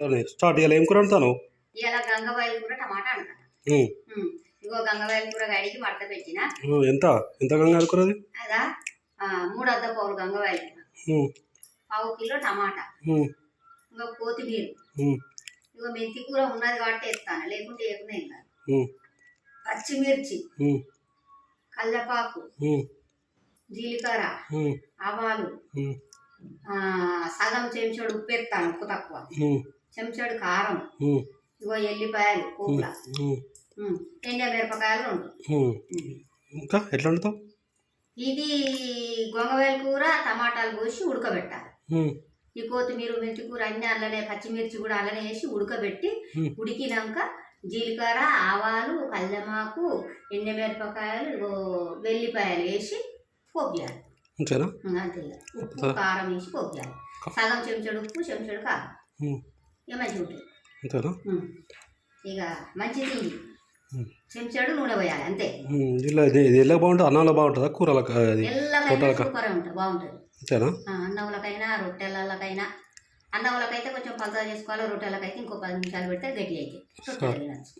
సరే స్టార్ట్ ఇవాళ ఏం కూర వండుతాను? ఇలా గంగవాయల కూర టమాటా అంటారు ఇగో గంగవాయల కూర కడిగి మడత పెట్టిన. ఎంత? ఎంత గంగారు కూర అది? అదా మూడు అద్ద పౌలు గంగవాయల పావు కిలో టమాటా. ఇంకా కొత్తిమీర. ఇగో మెంతి కూర ఉన్నది కాబట్టి వేస్తాను. లేకుంటే వేయకుండా ఏం కాదు. పచ్చిమిర్చి. ఉమ్, జీలకర్ర. ఆవాలు. సగం చెంచాడు ఉప్పు వేస్తాను ఉప్పు తక్కువ. చెంచాడు కారం. ఇగో ఎల్లిపాయలు కూర ఎండ మిరపకాయలు రెండు. ఇంకా ఎట్లా వండుతావు? ఇది గొంగవేల కూర టమాటాలు పోసి ఉడకబెట్టాలి. ఈ కొత్తిమీర మెంతి కూర అన్ని అల్లనే పచ్చిమిర్చి కూడా అల్లనే వేసి ఉడకబెట్టి. ఉడికినాక జీలకర్ర ఆవాలు కల్లమాకు ఎండమిరపకాయలు ఇగో వెల్లిపాయలు వేసి పోపు చేయాలి అంతేనా? ఉం, అంతే. ఉప్పు కారం వేసి పోపు చేయాలి సగం చెంచాడు ఉప్పు చెంచాడు కారం. ఇక మంచిగా ఉంటుంది అంతేనా. ఇక మంచి తిండి. Hmm. చెంచాడు నూనె పోయాలి అంతే. ఇలా ఇది ఇది ఎలా బాగుంటుంది? అన్నంలో బాగుంటుందా? కూరలకు అది పొట్టాలకా? ఉంటుంది బాగుంటుంది. అంతేనా? అన్నంలకైనా రొట్టెలకైనా అన్నంలకైతే కొంచెం పలసగా చేసుకోవాలి రొట్టెలకైతే ఇంకో పది నిమిషాలు పెడితే గట్టి తినచ్చు.